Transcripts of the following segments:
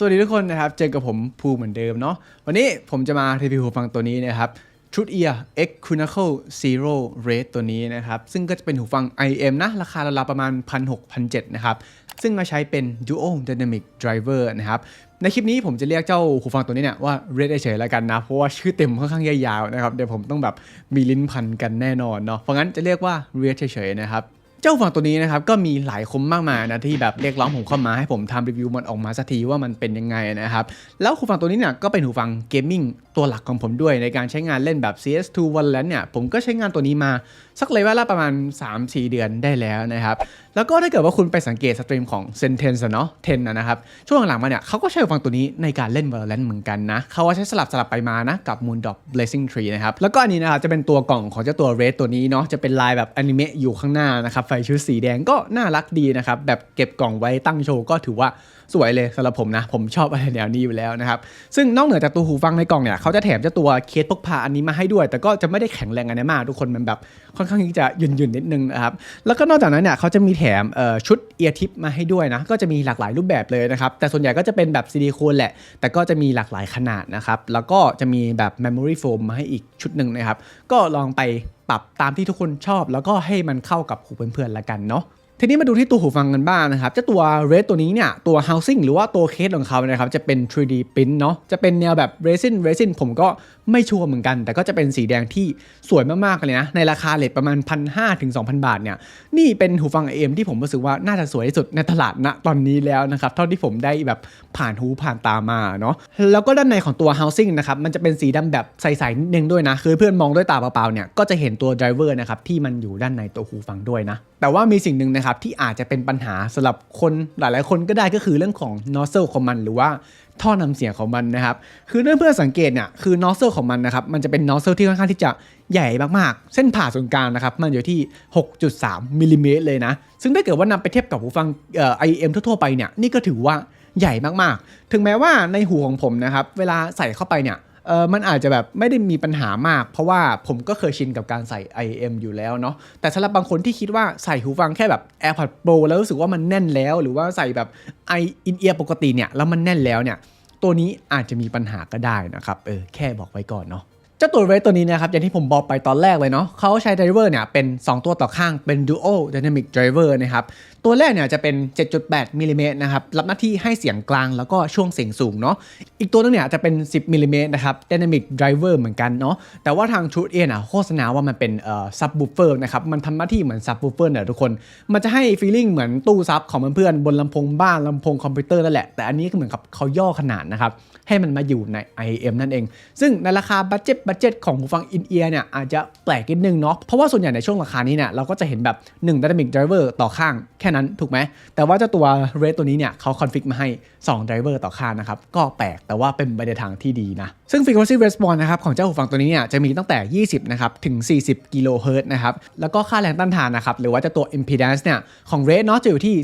สวัสดีทุกคนนะครับ เจอกับผมภูเหมือนเดิมเนาะ วันนี้ผมจะมารีวิวหูฟังตัวนี้นะครับ Truth Ear X c u n a c l Zero Rate ตัวนี้นะครับ ซึ่งก็จะเป็นหูฟัง IM นะ ราคาราวๆประมาณ 1,600-1,700 นะครับ ซึ่งมาใช้เป็น Dual Dynamic Driver นะครับ ในคลิปนี้ผมจะเรียกเจ้าหูฟังตัวนี้เนี่ยว่า Rate เฉยๆแล้วกันนะ เพราะว่าชื่อเต็มค่อนข้างยาวๆนะครับ เดี๋ยวผมต้องแบบมีลิ้นพันกันแน่นอนเนาะเพราะงั้นจะเรียกว่า Rate เฉยๆนะครับ เจ้าหูฟังตัวนี้นะครับก็มีหลายคมมากมายนะที่แบบเรียกร้องผมเข้ามาให้ผมทำรีวิวมันออกมาสักทีว่ามันเป็นยังไงนะครับ แล้วหูฟังตัวนี้เนี่ยก็เป็นหูฟังเกมมิ่งตัวหลักของผมด้วยในการใช้งานเล่นแบบ CS2 Valorant เนี่ยผมก็ใช้งานตัวนี้มาสักเลยว่าละประมาณ 3-4 เดือนได้แล้วนะครับ แล้วก็ถ้าเกิดว่าคุณไปสังเกตสตรีมของ Sentence เนาะ10นะนะครับช่วงหลังๆมาเนี่ยเขาก็ใช้หูฟังตัวนี้ในการเล่น Valorant เหมือนกันนะเขาว่าใช้สลับสลับไปมานะกับ Moondog Blazing Tree นะครับแล้วก็อันนี้นะครับจะเป็นตัวกล่องของเจ้าตัว Red ตัวนี้เนาะจะเป็นลายแบบอนิเมะอยู่ข้างหน้านะครับไฟชุดสีแดงก็น่ารักดีนะครับ แบบเก็บกล่องไว้ตั้งโชว์ก็ถือว่าสวยเลยสำหรับผมนะ ผมชอบอะไรแนวนี้อยู่แล้วนะครับ ซึ่งนอกเหนือจากตัวหูฟังในกล่องเนี่ยเขาจะแถมเจ้าตัวเคสพกพาอันนี้มาให้ด้วย แต่ก็จะไม่ได้แข็งแรงอะไรมาก ทุกคนมันแบบค่อนข้างที่จะหยุ่นๆนิดนึงนะครับ แล้วก็นอกจากนั้นเนี่ยเขาจะมีแถมชุดเอียร์ทิปมาให้ด้วยนะ ก็จะมีหลากหลายรูปแบบเลยนะครับ แต่ส่วนใหญ่ก็จะเป็นแบบซิลิโคนแหละ แต่ก็จะมีหลากหลายขนาดนะครับ แล้วก็จะมีแบบ memory foam มาให้อีกชุดหนึ่งนะครับ ก็ลองไป ปรับตามที่ทุกคนชอบ แล้วก็ให้มันเข้ากับหูเพื่อนๆละกันเนาะ ทีนี้มาดูที่ตัวหูฟังกันบ้างนะครับเจ้าตัว Red ตัวนี้เนี่ยตัว housing หรือว่าตัวเคสของเขานะครับจะเป็น 3D print เนาะจะเป็นแนวแบบ resin resin ผมก็ไม่ชัวร์เหมือนกัน แต่ก็จะเป็นสีแดงที่สวยมากๆเลยนะในราคาเลทประมาณ 1,500ถึง2,000 บาทเนี่ยนี่เป็นหูฟัง AM ที่ผมรู้สึกว่าน่าจะสวยที่สุดในตลาดณตอนนี้แล้วนะครับเท่าที่ผมได้แบบผ่านหูผ่านตามาเนาะแล้วก็ด้านในของตัว housing นะครับมันจะเป็นสีดำแบบใสๆนิดนึงด้วยนะคือเพื่อนมองด้วยตาเปล่าๆเนี่ยก็จะเห็นตัว driver นะครับที่มันอยู่ด้านในตัวหูฟังด้วยนะแต่ว่ามีสิ่งหนึ่งนะครับที่อาจจะเป็นปัญหาสำหรับคนหลายๆ คนก็ได้ก็คือเรื่องของ nozzle ของมัน หรือว่าท่อนำเสียงของมันนะครับ คือเพื่อนเพื่อนๆสังเกตเนี่ยคือ nozzle ของมันนะครับ มันจะเป็น nozzle ที่ค่อนข้างที่จะใหญ่มากๆ เส้นผ่าศูนย์กลางนะครับ มันอยู่ที่ 6.3มิลลิเมตรเลยนะ ซึ่งถ้าเกิดว่านำไปเทียบกับหูฟังเอ่อ IEM ทั่วๆไปเนี่ย นี่ก็ถือว่าใหญ่มากๆ ถึงแม้ว่าในหูของผมนะครับ เวลาใส่เข้าไปเนี่ย เออมันอาจจะแบบไม่ได้มีปัญหามาก เพราะว่าผมก็เคยชินกับการใส่ IM อยู่แล้วเนาะแต่สำหรับบางคนที่คิดว่าใส่หูฟังแค่แบบ AirPods Pro แล้วรู้สึกว่ามันแน่นแล้ว หรือว่าใส่แบบ i in ear ปกติเนี่ยแล้วมันแน่นแล้วเนี่ยตัวนี้อาจจะมีปัญหาก็ได้นะครับเออแค่บอกไว้ก่อนเนาะ เจ้าตัวเรสตัวนี้นะครับอย่างที่ผมบอกไปตอนแรกเลยเนาะเขาใช้ไดรเวอร์เนี่ยเป็น 2 ตัวต่อข้างเป็น Dual Dynamic Driver นะครับ ตัวแรกเนี่ยจะเป็น 7.8มิลลิเมตรนะครับ รับหน้าที่ให้เสียงกลางแล้วก็ช่วงเสียงสูงเนาะอีกตัวนึงเนี่ยจะเป็น 10มิลลิเมตรนะครับ Dynamic Driver เหมือนกันเนาะแต่ว่าทาง Truth Ear อะโฆษณาว่ามันเป็นเอ่อ Subwoofer นะครับ มันทำหน้าที่เหมือน Subwoofer เนี่ยทุกคน มันจะให้ feeling เหมือนตู้ซับของเพื่อนๆบนลำโพงบ้านลำโพงคอมพิวเตอร์นั่นแหละแต่อันนี้ก็เหมือนกับเขาย่อขนาดนะครับให้มันมาอยู่ใน IM นั่นเอง ซึ่งในราคาบัตเจ็ตบัตเจ็ตของหูฟัง in ear เนี่ยอาจจะแปลกนิดนึงเนาะเพราะว่าส่วนใหญ่ในช่วงราคานี้เนี่ยเราก็จะเห็นแบบ1 dynamic driver ต่อข้างแค่นั้นถูกไหมแต่ว่าเจ้าตัว Red ตัวนี้เนี่ยเขาคอนฟิกมาให้ 2 driver ต่อข้างนะครับก็แปลกแต่ว่าเป็นไปในทางที่ดีนะซึ่ง frequency response นะครับของเจ้าหูฟังตัวนี้เนี่ยจะมีตั้งแต่ 20 นะครับ ถึง 40 กิโลเฮิรตซ์นะครับ แล้วก็ค่าแรงต้านทานนะครับ หรือว่าเจ้าตัว impedance เนี่ย ของ Red เนาะจะอยู่ที่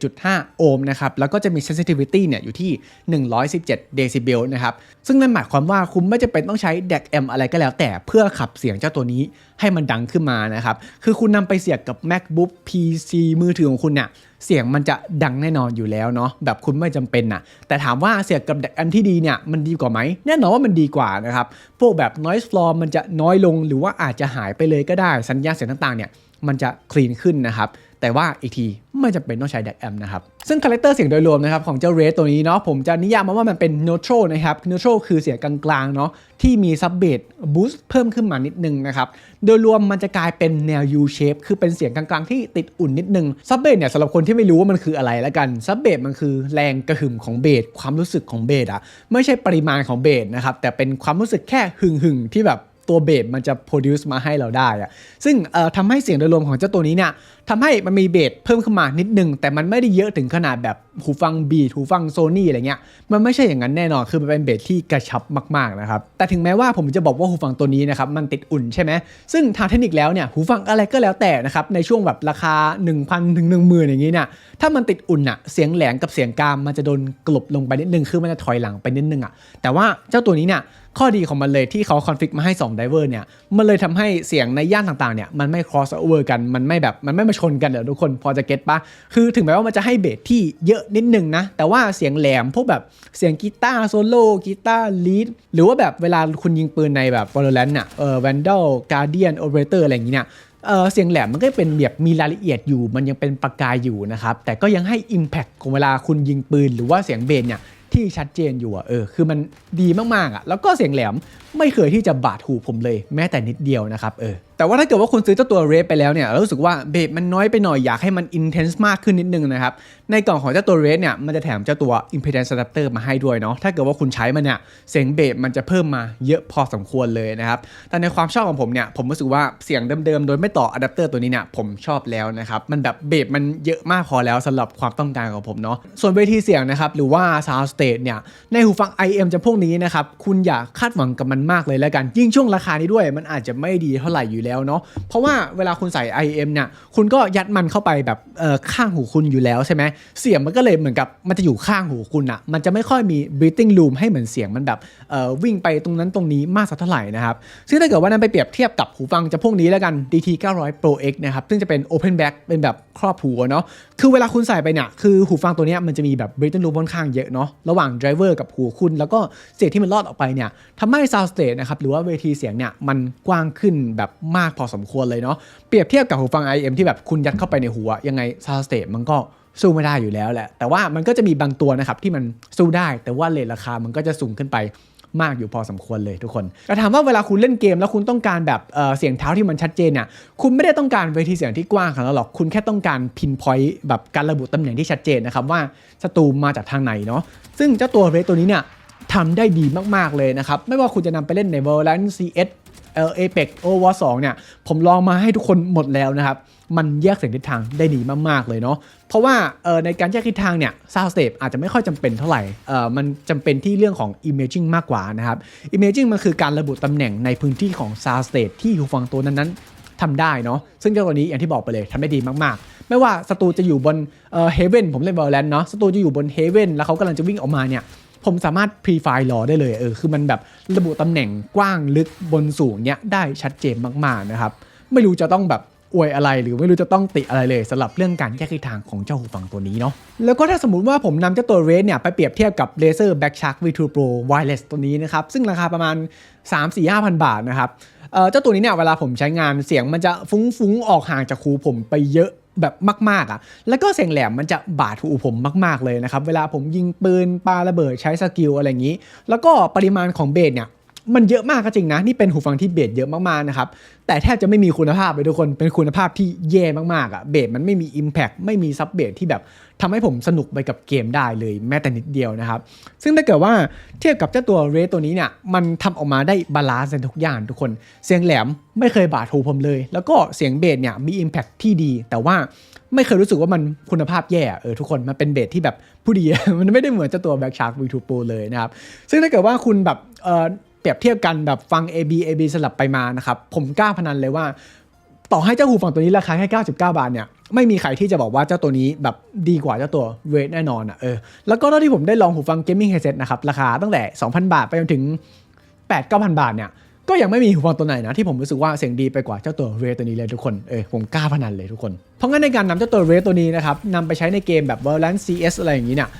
17.5 โอห์มนะครับ แล้วก็จะมี sensitivity เนี่ยอยู่ที่ 117 เดซิเบลนะครับ ซึ่งนั่นหมายความว่าคุณไม่จำเป็นต้องใช้ DAC M อะไรก็แล้วแต่เพื่อขับเสียงเจ้าตัวนี้ให้มันดังขึ้นมานะครับ คือคุณนำไปเสียบกับ MacBook PC มือถือของคุณเนี่ยเสียงมันจะดังแน่นอนอยู่แล้วเนาะแบบคุณไม่จำเป็นน่ะ แต่ถามว่าเสียบกับแดกอันที่ดีเนี่ยมันดีกว่าไหมแน่นอนว่ามันดีกว่านะครับ พวกแบบ noise floor มันจะน้อยลงหรือว่าอาจจะหายไปเลยก็ได้สัญญาณเสียงต่างๆเนี่ยมันจะคลีนขึ้นนะครับ แต่ว่าอีกทีไม่จำเป็นต้องใช้แดกแอมนะครับ ซึ่งคาแรคเตอร์เสียงโดยรวมนะครับของเจ้าเรสตัวนี้เนาะผมจะนิยามมาว่ามันเป็น neutral นะครับ neutral คือเสียงกลางๆเนาะที่มีซับเบสบูสต์เพิ่มขึ้นมานิดนึงนะครับโดยรวมมันจะกลายเป็นแนว U shape คือเป็นเสียงกลางๆที่ติดอุ่นนิดนึงซับเบสเนี่ยสำหรับคนที่ไม่รู้ว่ามันคืออะไรแล้วกันซับเบสมันคือแรงกระหึ่มของเบสความรู้สึกของเบสอะไม่ใช่ปริมาณของเบสนะครับแต่เป็นความรู้สึกแค่หึ่งๆที่แบบตัวเบสมันจะ produce มาให้เราได้อะซึ่งทำให้เสียงโดยรวมของเจ้าตัวนี้เนี่ย ทำให้มันมีเบสเพิ่มขึ้นมานิดนึง แต่มันไม่ได้เยอะถึงขนาดแบบหูฟังบีหูฟังโซนี่อะไรเงี้ยมันไม่ใช่อย่างนั้นแน่นอนคือมันเป็นเบสที่กระชับมากๆนะครับแต่ถึงแม้ว่าผมจะบอกว่าหูฟังตัวนี้นะครับมันติดอุ่นใช่ไหมซึ่งทางเทคนิคแล้วเนี่ยหูฟังอะไรก็แล้วแต่นะครับในช่วงแบบราคา 1,000ถึง10,000อย่างนี้เนี่ยถ้ามันติดอุ่นอะเสียงแหลงกับเสียงกามมันจะโดนกลบลงไปนิดนึงคือมันจะถอยหลังไปนิดนึงอะแต่ว่าเจ้าตัวนี้เนี่ยข้อดีของมันเลยที่เขาคอนฟิกมาให้2 driver เนี่ยมันเลยทำให้เสียงในย่านต่างๆเนี่ยมันไม่ cross over กันมันไม่แบบมันไม่มาชนกันเดี๋ยวทุกคนพอจะเก็ตปะคือถึงแม้ว่ามันจะให้เบสที่เยอะนิดนึงนะ แต่ว่าเสียงแหลมพวกแบบเสียงกีตาร์โซโล่กีตาร์ลีดหรือว่าแบบเวลาคุณยิงปืนในแบบ Valorant น่ะเออ Vandal Guardian Operator อะไรอย่างงี้เนี่ยเออเสียงแหลมมันก็เป็นแบบมีรายละเอียดอยู่ มันยังเป็นประกายอยู่นะครับ แต่ก็ยังให้ Impact ของเวลาคุณยิงปืน หรือว่าเสียงเบสเนี่ยที่ชัดเจนอยู่อะเออคือมันดีมากๆอะแล้วก็เสียงแหลมไม่เคยที่จะบาดหูผมเลย แม้แต่นิดเดียวนะครับเออ แต่ว่าถ้าเกิดว่าคุณซื้อเจ้าตัวเรฟไปแล้วเนี่ยรู้สึกว่าเบสมันน้อยไปหน่อยอยากให้มัน intense มากขึ้นนิดนึงนะครับ ในกล่องของเจ้าตัวเรสเนี่ยมันจะแถมเจ้าตัว impedance adapter มาให้ด้วยเนาะถ้าเกิดว่าคุณใช้มันเนี่ยเสียงเบสมันจะเพิ่มมาเยอะพอสมควรเลยนะครับแต่ในความชอบของผมเนี่ยผมรู้สึกว่าเสียงเดิมๆโดยไม่ต่ออะแดปเตอร์ตัวนี้เนี่ยผมชอบแล้วนะครับมันแบบเบสมันเยอะมากพอแล้วสำหรับความต้องการของผมเนาะส่วนเวทีเสียงนะครับหรือว่า sound stage เนี่ยในหูฟัง IM จะพวกนี้นะครับคุณอย่าคาดหวังกับมันมากเลยแล้วกันยิ่งช่วงราคานี้ด้วยมันอาจจะไม่ดีเท่าไหร่อยู่แล้วเนาะเพราะว่าเวลาคุณใส่ IM เนี่ยคุณก็ยัดมันเข้าไปแบบเอ่อข้างหูคุณอยู่แล้วใช่ไหมเสียงมันก็เลยเหมือนกับมันจะอยู่ข้างหูคุณอะมันจะไม่ค่อยมี breathing room ให้เหมือนเสียงมันแบบเอ่อวิ่งไปตรงนั้นตรงนี้มากสักเท่าไหร่นะครับซึ่งถ้าเกิดว่านั้นไปเปรียบเทียบกับหูฟังจะพวกนี้แล้วกัน DT 900 Pro X นะครับซึ่งจะเป็น open back เป็นแบบครอบหูเนาะคือเวลาคุณใส่ไปเนี่ยคือหูฟังตัวนี้มันจะมีแบบ breathing room ค่อนข้างเยอะเนาะระหว่าง driver กับหูคุณ แล้วก็เสียงที่มันลอดออกไปเนี่ยทำให้ sound stage นะครับหรือว่าเวทีเสียงเนี่ยมันกว้างขึ้นแบบมากพอสมควรเลยเนาะเปรียบเทียบกับหูฟัง IM ที่แบบคุณยัดเข้าไปในหัวยังไง sound stage มันก็สู้ไม่ได้อยู่แล้วแหละ แต่ว่ามันก็จะมีบางตัวนะครับที่มันสู้ได้ แต่ว่าเลทราคามันก็จะสูงขึ้นไปมากอยู่พอสมควรเลยทุกคนแต่ถามว่าเวลาคุณเล่นเกมแล้วคุณต้องการแบบเเสียงเท้าที่มันชัดเจนเนี่ย คุณไม่ได้ต้องการเวทีเสียงที่กว้างขนาดนั้นหรอก คุณแค่ต้องการพินพอยต์แบบการระบุตำแหน่งที่ชัดเจนนะครับว่าศัตรูมาจากทางไหนเนาะ ซึ่งเจ้าตัวเรตัวนี้เนี่ยทำได้ดีมาก ๆ เลยนะครับ ไม่ว่าคุณจะนำไปเล่นใน Valorant CS เออ Apex O W 2เนี่ย ผมลองมาให้ทุกคนหมดแล้วนะครับ มันแยกเสียงทิศทางได้ดีมาก ๆ เลยเนาะเพราะว่าเอ่อในการแยกทิศทางเนี่ย sound stage อาจจะไม่ค่อยจำเป็นเท่าไหร่เอ่อมันจำเป็นที่เรื่องของ imaging มากกว่านะครับ imaging มันคือการระบุตำแหน่งในพื้นที่ของ sound stage ที่หูฟังตัวนั้นๆทำได้เนาะซึ่งเจ้าตัวนี้อย่างที่บอกไปเลยทำได้ดีมากๆ ไม่ว่าศัตรูจะอยู่บนเอ่อ heaven ผมเล่น Valorant เนาะศัตรูจะอยู่บน heaven แล้วเขากำลังจะวิ่งออกมาเนี่ย ผมสามารถ prefire รอได้เลยเออคือมันแบบระบุตำแหน่งกว้างลึกบนสูงเนี้ยได้ชัดเจนมากๆนะครับ ไม่รู้จะต้องแบบอวยอะไรหรือไม่รู้จะต้องติอะไรเลยสำหรับเรื่องการแยกทิศทางของเจ้าหูฟังตัวนี้เนาะแล้วก็ถ้าสมมติว่าผมนำเจ้าตัวเรสเนี่ยไปเปรียบเทียบกับ Razer Back Shark V2 Pro Wireless ตัวนี้นะครับ ซึ่งราคาประมาณ 3 4 5 0 0บาทนะครับเออเจ้าตัวนี้เนี่ยเวลาผมใช้งานเสียงมันจะฟุ้งๆออกห่างจากหูผมไปเยอะ แบบมากๆอะ แล้วก็เสียงแหลมมันจะบาดหูผมมาก ๆเลยนะครับ เวลาผมยิงปืนปาระเบิดใช้สกิลอะไรอย่างนี้ แล้วก็ปริมาณของเบสเนี่ย มันเยอะมากก็จริงนะ นี่เป็นหูฟังที่เบสเยอะมากๆนะครับ แต่แทบจะไม่มีคุณภาพเลยทุกคน เป็นคุณภาพที่แย่มากๆอะ เบสมันไม่มี Impact ไม่มีซับเบสที่แบบทำให้ผมสนุกไปกับเกมได้เลยแม้แต่นิดเดียวนะครับ ซึ่งถ้าเกิดว่าเทียบกับเจ้าตัวเรตัวนี้เนี่ย มันทำออกมาได้บาลานซ์ในทุกอย่างทุกคน เสียงแหลมไม่เคยบาดหูผมเลย แล้วก็เสียงเบสเนี่ยมี Impact ที่ดี แต่ว่าไม่เคยรู้สึกว่ามันคุณภาพแย่เออทุกคนมันเป็นเบสที่แบบผู้ดี มันไม่ได้เหมือนเจ้าตัว Black Shark V2 Pro เลยนะครับ ซึ่งถ้าเกิดว่าคุณแบบเออ เปรียบเทียบกันแบบฟัง AB AB สลับไปมานะครับผมกล้าพนันเลยว่า ต่อให้เจ้าหูฟังตัวนี้ราคาแค่ 99 บาทเนี่ยไม่มีใครที่จะบอกว่าเจ้าตัวนี้แบบดีกว่าเจ้าตัวเรดแน่นอนอะเออแล้วก็เท่าที่ผมได้ลองหูฟัง Gaming Headset นะครับราคาตั้งแต่ 2,000 บาทไปจนถึง 8-9,000 บาทเนี่ยก็ยังไม่มีหูฟังตัวไหนนะที่ผมรู้สึกว่าเสียงดีไปกว่าเจ้าตัวเรตัวนี้เลยทุกคน เออผมกล้าพนันเลยทุกคน เพราะงั้นในการนำเจ้าตัวเรตัวนี้นะครับนำไปใช้ในเกมแบบ Valorant CS อะไรอย่างนี้เนี่ย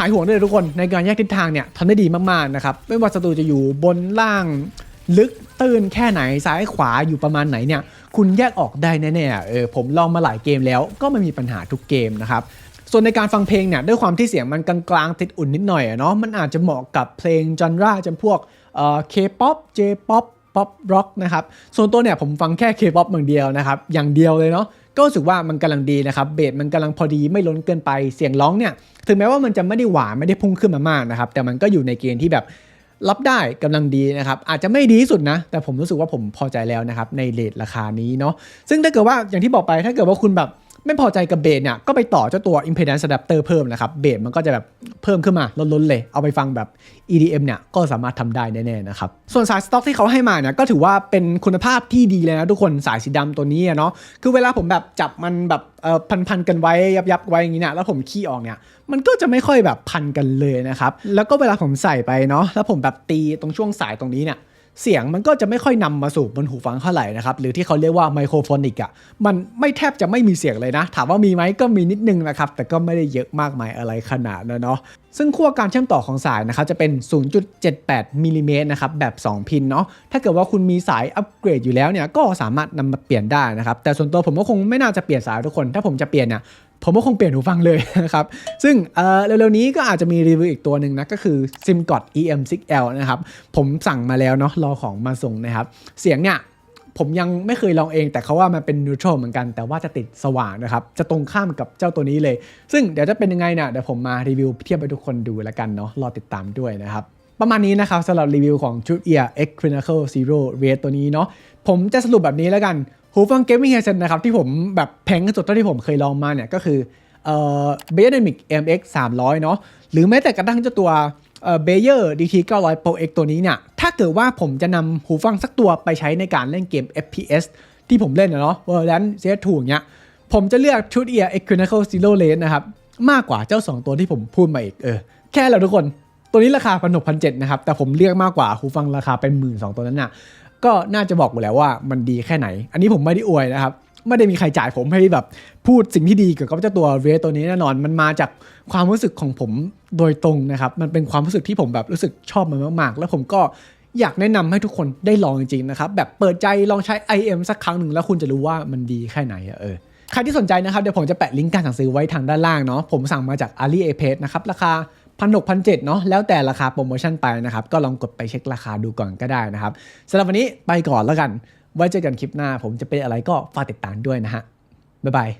หายห่วงได้เลยทุกคนในการแยกทิศทางเนี่ยทำได้ดีมากๆนะครับไม่ว่าศัตรูจะอยู่บนล่างลึกตื้นแค่ไหนซ้ายขวาอยู่ประมาณไหนเนี่ยคุณแยกออกได้แน่ๆเออผมลองมาหลายเกมแล้วก็ไม่มีปัญหาทุกเกมนะครับส่วนในการฟังเพลงเนี่ยด้วยความที่เสียงมันกลางๆติดอุ่นนิดหน่อยอะเนาะมันอาจจะเหมาะกับเพลงจอนราจำพวกเอ่อ K-pop J-pop ป๊อปร็อกนะครับส่วนตัวเนี่ยผมฟังแค่เคป๊อปอย่างเดียวนะครับอย่างเดียวเลยเนาะ ก็รู้สึกว่ามันกำลังดีนะครับเบสมันกำลังพอดีไม่ล้นเกินไปเสียงร้องเนี่ยถึงแม้ว่ามันจะไม่ได้หวานไม่ได้พุ่งขึ้นมามากนะครับแต่มันก็อยู่ในเกณฑ์ที่แบบรับได้กำลังดีนะครับอาจจะไม่ดีที่สุดนะ แต่ผมรู้สึกว่าผมพอใจแล้วนะครับในเลทราคานี้เนาะซึ่งถ้าเกิดว่าอย่างที่บอกไปถ้าเกิดว่าคุณแบบ ไม่พอใจกับเบสเนี่ยก็ไปต่อเจ้าตัว impedance adapter เพิ่มนะครับเบสมันก็จะแบบเพิ่มขึ้นมาล้นๆเลย เอาไปฟังแบบ EDM เนี่ยก็สามารถทำได้แน่ๆนะครับส่วนสายสต็อกที่เขาให้มาเนี่ยก็ถือว่าเป็นคุณภาพที่ดีเลยนะทุกคนสายสีดำตัวนี้เนาะคือเวลาผมแบบจับมันแบบเอ่อพันๆกันไว้ยับๆไว้อย่างนี้เนี่ยแล้วผมขี้ออกเนี่ยมันก็จะไม่ค่อยแบบพันกันเลยนะครับแล้วก็เวลาผมใส่ไปเนาะแล้วผมแบบตีตรงช่วงสายตรงนี้เนี่ย เสียงมันก็จะไม่ค่อยนำมาสู่บนหูฟังเท่าไหร่นะครับ หรือที่เขาเรียกว่าไมโครโฟนิกอะมันไม่แทบจะไม่มีเสียงเลยนะ ถามว่ามีไหมก็มีนิดนึงนะครับ แต่ก็ไม่ได้เยอะมากมายอะไรขนาดนั้นเนาะซึ่งขั้วการเชื่อมต่อของสายนะครับจะเป็น 0.78มิลลิเมตรนะครับแบบ 2 พินเนาะถ้าเกิดว่าคุณมีสายอัปเกรดอยู่แล้วเนี่ยก็สามารถนำมาเปลี่ยนได้นะครับแต่ส่วนตัวผมก็คงไม่น่าจะเปลี่ยนสายทุกคน ถ้าผมจะเปลี่ยนเนี่ย ผมก็คงเปลี่ยนหูฟังเลยนะครับ ซึ่งเร็วๆนี้ก็อาจจะมีรีวิวอีกตัวหนึ่งนะ ก็คือ SimGod EM6L นะครับ ผมสั่งมาแล้วเนาะรอของมาส่งนะครับ เสียงเนี่ยผมยังไม่เคยลองเอง แต่เขาว่ามันเป็นนิวทรัลเหมือนกัน แต่ว่าจะติดสว่างนะครับ จะตรงข้ามกับเจ้าตัวนี้เลย ซึ่งเดี๋ยวจะเป็นยังไงเนี่ยเดี๋ยวผมมารีวิวเทียบให้ทุกคนดูแล้วกันเนาะรอติดตามด้วยนะครับประมาณนี้นะครับสำหรับรีวิวของชุด Ear X Chronicle Zero Red ตัวนี้เนาะผมจะสรุปแบบนี้แล้วกัน หูฟัง Gaming Headset นะครับ ที่ผมแบบแพงที่สุดเท่าที่ผมเคยลองมาเนี่ย ก็คือเอ่อ Biodynamic MX 300 เนาะหรือแม้แต่กระทั่งเจ้าตัวเอ่อ Bayer DT 900 Pro X ตัวนี้เนี่ย ถ้าเกิดว่าผมจะนำหูฟังสักตัวไปใช้ในการเล่นเกม FPS ที่ผมเล่นนะเนาะ Valorant CS2 อย่างเงี้ยผมจะเลือกชุด Ear X Chronicle Zero Lane นนะครับ มากกว่าเจ้า 2 ตัวที่ผมพูดมาอีกเออ แค่แล้วทุกคนตัวนี้ราคาพันหกพันเจ็ดนะครับ แต่ผมเลือกมากกว่าหูฟังราคาเป็นหมื่นสองตัวนั้นน่ะ ก็น่าจะบอกหมดแล้วว่ามันดีแค่ไหน อันนี้ผมไม่ได้อวยนะครับ ไม่ได้มีใครจ่ายผมให้แบบพูดสิ่งที่ดีเกี่ยวกับเจ้าตัวเรตัวนี้แน่นอน มันมาจากความรู้สึกของผมโดยตรงนะครับ มันเป็นความรู้สึกที่ผมแบบรู้สึกชอบมันมากๆ แล้วผมก็อยากแนะนำให้ทุกคนได้ลองจริงๆนะครับ แบบเปิดใจลองใช้ IM สักครั้งหนึ่งแล้วคุณจะรู้ว่ามันดีแค่ไหนอเออใครที่สนใจนะครับเดี๋ยวผมจะแปะลิงก์การสั่งซื้อไว้ทางด้านล่างเนาะผมสั่งมาจาก Ali a p a นะครับราคา พันหกพันเจ็ดเนาะแล้วแต่ราคาโปรโมชั่นไปนะครับ ก็ลองกดไปเช็คราคาดูก่อนก็ได้นะครับสำหรับวันนี้ไปก่อนแล้วกัน ไว้เจอกันคลิปหน้า ผมจะเป็นอะไรก็ฝากติดตามด้วยนะฮะบ๊ายบาย